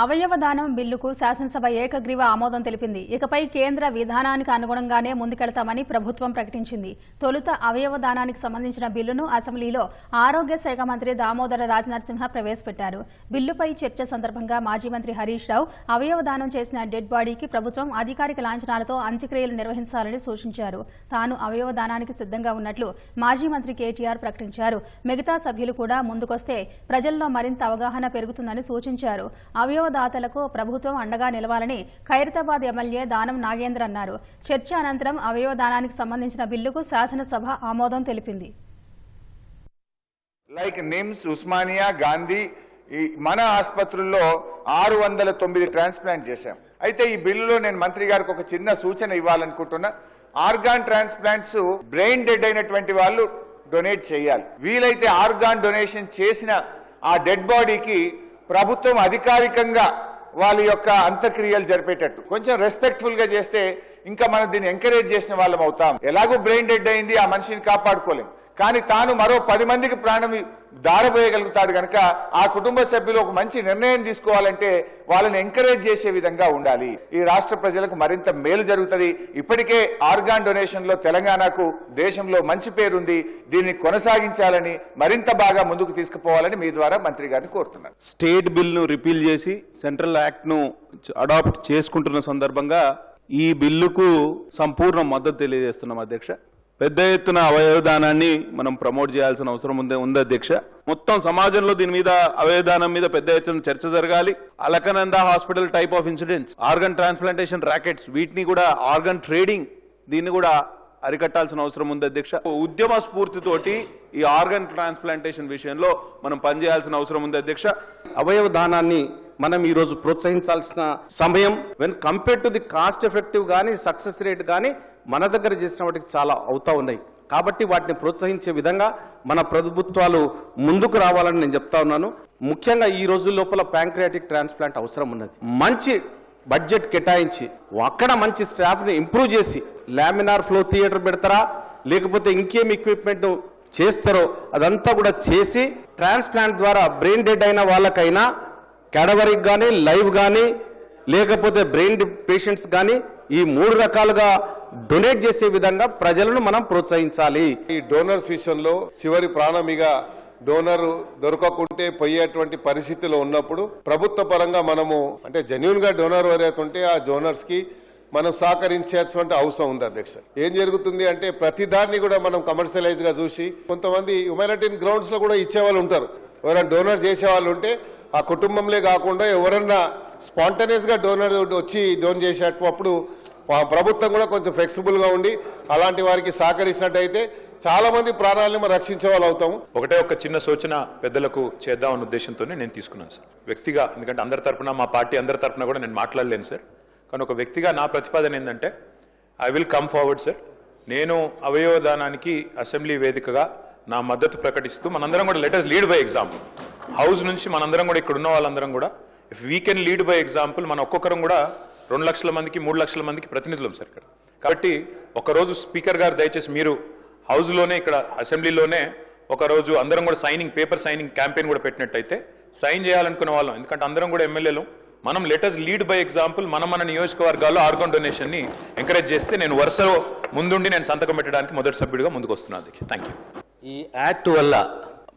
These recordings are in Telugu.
అవయవదానం బిల్లుకు శాసనసభ ఏకగ్రీవ ఆమోదం తెలిపింది. ఇకపై కేంద్ర విధానానికి అనుగుణంగానే ముందుకెళతామని ప్రభుత్వం ప్రకటించింది. తొలుత అవయవదానానికి సంబంధించిన బిల్లును అసెంబ్లీలో ఆరోగ్య శాఖ మంత్రి దామోదర రాజనరసింహ ప్రవేశపెట్టారు. బిల్లుపై చర్చ సందర్భంగా మాజీ మంత్రి హరీష్ రావు అవయవదానం చేసిన డెడ్ బాడీకి ప్రభుత్వం అధికారిక లాంఛనాలతో అంత్యక్రియలు నిర్వహించాలని సూచించారు. తాను అవయవదానానికి సిద్దంగా సిద్ధంగా ఉన్నట్లు మాజీ మంత్రి కేటీఆర్ ప్రకటించారు. మిగతా సభ్యులు కూడా ముందుకొస్తే ప్రజల్లో మరింత అవగాహన పెరుగుతుందని సూచించారు. అవయవ అవయవదాతలకు ప్రభుత్వం అండగా నిలవాలని ఖైరతాబాద్ ఎమ్మెల్యే దానం నాగేంద్ర అన్నారు. చర్చ అనంతరం అవయవ దానానికి సంబంధించిన బిల్లుకు శాసనసభ ఆమోదం తెలిపింది. లైక్ నిమ్స్ ఉస్మానియా గాంధీ ఈ మన ఆసుపత్రుల్లో ఆరు వందల తొమ్మిది ట్రాన్స్ప్లాంట్ చేశాం. అయితే ఈ బిల్లులో నేను మంత్రి గారికి ఒక చిన్న సూచన ఇవ్వాలనుకుంటున్నా. ఆర్గాన్ ట్రాన్స్ప్లాంట్స్ బ్రెయిన్ డెడ్ అయినటువంటి వాళ్ళు డొనేట్ చేయాలి. వీలైతే ఆర్గాన్ డొనేషన్ చేసిన ఆ డెడ్ బాడీకి ప్రభుత్వం అధికారికంగా వాళ్ళ యొక్క అంత్యక్రియలు జరిపేటట్టు. కొంచెం రెస్పెక్ట్ఫుల్గా చేస్తే ఇంకా మనం దీన్ని ఎంకరేజ్ చేసిన వాళ్ళం అవుతాం. ఎలాగో బ్రెయిన్ డెడ్ అయింది ఆ మనిషిని కాపాడుకోలేం. కానీ తాను మరో పది మందికి ప్రాణం దారబోయగలుగుతాడు కనుక ఆ కుటుంబ సభ్యులు ఒక మంచి నిర్ణయం తీసుకోవాలంటే వాళ్ళని ఎంకరేజ్ చేసే విధంగా ఉండాలి. ఈ రాష్ట్ర ప్రజలకు మరింత మేలు జరుగుతుంది. ఇప్పటికే ఆర్గాన్ డొనేషన్లో తెలంగాణకు దేశంలో మంచి పేరుంది. దీన్ని కొనసాగించాలని మరింత బాగా ముందుకు తీసుకుపోవాలని మీ ద్వారా మంత్రి గారిని కోరుతున్నాను. స్టేట్ బిల్ను రిపీల్ చేసి సెంట్రల్ యాక్ట్ను అడాప్ట్ చేసుకుంటున్న సందర్భంగా ఈ బిల్లుకు సంపూర్ణ మద్దతు తెలియజేస్తున్నాం అధ్యక్ష. పెద్ద ఎత్తున అవయవదానాన్ని మనం ప్రమోట్ చేయాల్సిన అవసరం ఉంది ఉంది అధ్యక్ష. మొత్తం సమాజంలో దీని మీద అవయవదానం మీద పెద్ద ఎత్తున చర్చ జరగాలి. Alakananda hospital type of incidents organ transplantation rackets వీటిని కూడా ఆర్గన్ ట్రేడింగ్ దీన్ని కూడా అరికట్టాల్సిన అవసరం ఉంది అధ్యక్ష. ఉద్యమ స్ఫూర్తితోటి ఈ ఆర్గన్ ట్రాన్స్ప్లాంటేషన్ విషయంలో మనం పనిచేయాల్సిన అవసరం ఉంది అధ్యక్ష. అవయవ దానాన్ని మనం ఈ రోజు ప్రోత్సహించాల్సిన సమయం when compare to the cost effective కానీ సక్సెస్ రేట్ కానీ మన దగ్గర చేసిన వాటికి చాలా అవుతా ఉన్నాయి. కాబట్టి వాటిని ప్రోత్సహించే విధంగా మన ప్రభుత్వాలు ముందుకు రావాలని నేను చెప్తా ఉన్నాను. ముఖ్యంగా ఈ రోజు లోపల ప్యాంక్రియాటిక్ ట్రాన్స్ప్లాంట్ అవసరం ఉన్నది. మంచి బడ్జెట్ కేటాయించి అక్కడ మంచి స్టాఫ్ని ఇంప్రూవ్ చేసి లామినార్ ఫ్లో థియేటర్ పెడతారా? లేకపోతే ఇంకేం ఎక్విప్మెంట్ చేస్తారో అదంతా కూడా చేసి ట్రాన్స్ప్లాంట్ ద్వారా బ్రెయిన్ డెడ్ అయిన వాళ్ళకైనా క్యాడవరిక్ కానీ లైవ్ కానీ లేకపోతే బ్రెయిన్ పేషెంట్స్ కానీ ఈ మూడు రకాలుగా డొనేట్ చేసే విధంగా ప్రజలను మనం ప్రోత్సహించాలి. ఈ డోనర్స్ విషయంలో చివరి ప్రాణమిగా డోనర్ దొరకకుంటే పోయేటువంటి పరిస్థితిలో ఉన్నప్పుడు ప్రభుత్వ పరంగా మనము అంటే జెన్యున్గా డోనర్ ఎవరైతే ఆ డోనర్స్కి మనం సహకరించాల్సిన అవసరం ఉంది అధ్యక్ష. ఏం జరుగుతుంది అంటే ప్రతి దాన్ని కూడా మనం కమర్షియలైజ్గా చూసి కొంతమంది హ్యుమానిటైన్ గ్రౌండ్స్లో కూడా ఇచ్చేవాళ్ళు ఉంటారు. ఎవరైనా డోనర్ చేసే వాళ్ళు ఉంటే ఆ కుటుంబంలో కాకుండా ఎవరన్నా స్పాంటనియస్గా డోనర్ వచ్చి డోన్ చేసేటప్పుడు ప్రభుత్వం కూడా కొంచెం ఫ్లెక్సిబుల్గా ఉండి అలాంటి వారికి సహకరించినట్టయితే చాలా మంది ప్రాణాలను మనం రక్షించే వాళ్ళు అవుతాము. ఒకటే ఒక చిన్న సూచన పెద్దలకు చేద్దామన్న ఉద్దేశంతోనే నేను తీసుకున్నాను సార్. వ్యక్తిగా ఎందుకంటే అందరి తరఫున మా పార్టీ అందరి తరఫున కూడా నేను మాట్లాడలేను సార్. కానీ ఒక వ్యక్తిగా నా ప్రతిపాదన ఏంటంటే I will come forward sir. నేను అవయవదానానికి అసెంబ్లీ వేదికగా నా మద్దతు ప్రకటిస్తూ మనందరం కూడా let us lead by example house నుంచి మనందరం కూడా ఇక్కడ ఉన్న వాళ్ళందరం కూడా if we can lead by example మన ఒక్కొక్కరం కూడా రెండు లక్షల మందికి మూడు లక్షల మందికి ప్రతినిధులం సార్ ఇక్కడ. కాబట్టి ఒకరోజు స్పీకర్ గారు దయచేసి మీరు హౌస్లోనే ఇక్కడ అసెంబ్లీలోనే ఒకరోజు అందరం కూడా సైనింగ్ పేపర్ సైనింగ్ క్యాంపెయిన్ కూడా పెట్టినట్టయితే సైన్ చేయాలనుకునే వాళ్ళం. ఎందుకంటే అందరం కూడా ఎమ్మెల్యేలు. మనం లెటర్స్ లీడ్ బై ఎగ్జాంపుల్ మనం మన నియోజకవర్గాల్లో ఆర్గన్ డొనేషన్ని ఎంకరేజ్ చేస్తే నేను వరుసలో ముందుండి నేను సంతకం పెట్టడానికి మొదటి సభ్యుడిగా ముందుకు వస్తున్నాను అధ్యక్ష. థ్యాంక్ యూ ఈ యాక్ట్ వల్ల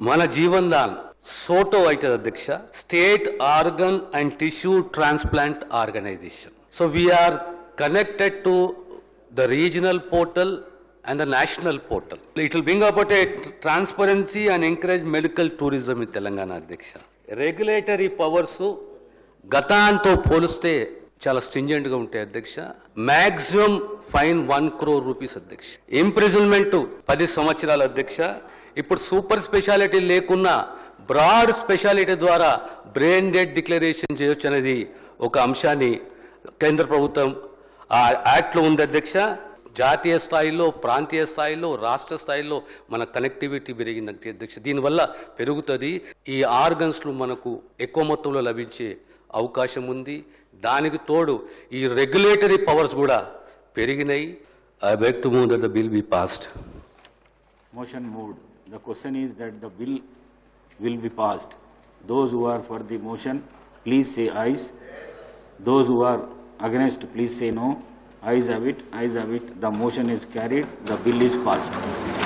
మన జీవన్ దాన్ సోటో అవుతుంది అధ్యక్ష state organ and tissue transplant organisation. So we are connected to the regional portal and the national portal it will bring about a transparency and encourage medical tourism in Telangana అధ్యక్ష. రెగ్యులేటరీ పవర్స్ గతాంతో పోలిస్తే చాలా స్ట్రింజెంట్గా ఉంటాయి అధ్యక్ష. Maximum fine one crore rupees అధ్యక్ష. ఇంప్రిజన్మెంట్ పది సంవత్సరాల అధ్యక్ష. ఇప్పుడు సూపర్ స్పెషాలిటీ లేకున్నా బ్రాడ్ స్పెషాలిటీ ద్వారా బ్రెయిన్ డెడ్ డిక్లరేషన్ చేయొచ్చు అనేది ఒక అంశాన్ని కేంద్ర ప్రభుత్వం ఆ యాక్ట్లో ఉంది అధ్యక్ష. జాతీయ స్థాయిలో ప్రాంతీయ స్థాయిలో రాష్ట్ర స్థాయిలో మన కనెక్టివిటీ పెరిగింది అధ్యక్ష. దీనివల్ల పెరుగుతుంది. ఈ ఆర్గన్స్లు మనకు ఎక్కువ మొత్తంలో లభించే అవకాశం ఉంది. దానికి తోడు ఈ రెగ్యులేటరీ పవర్స్ కూడా పెరిగినాయి. I beg to move that the bill be passed motion moved the question is that the bill will be passed. Those who are for the motion, please say ayes. Those who are against, please say no. Ayes have it, ayes have it. The motion is carried, the bill is passed.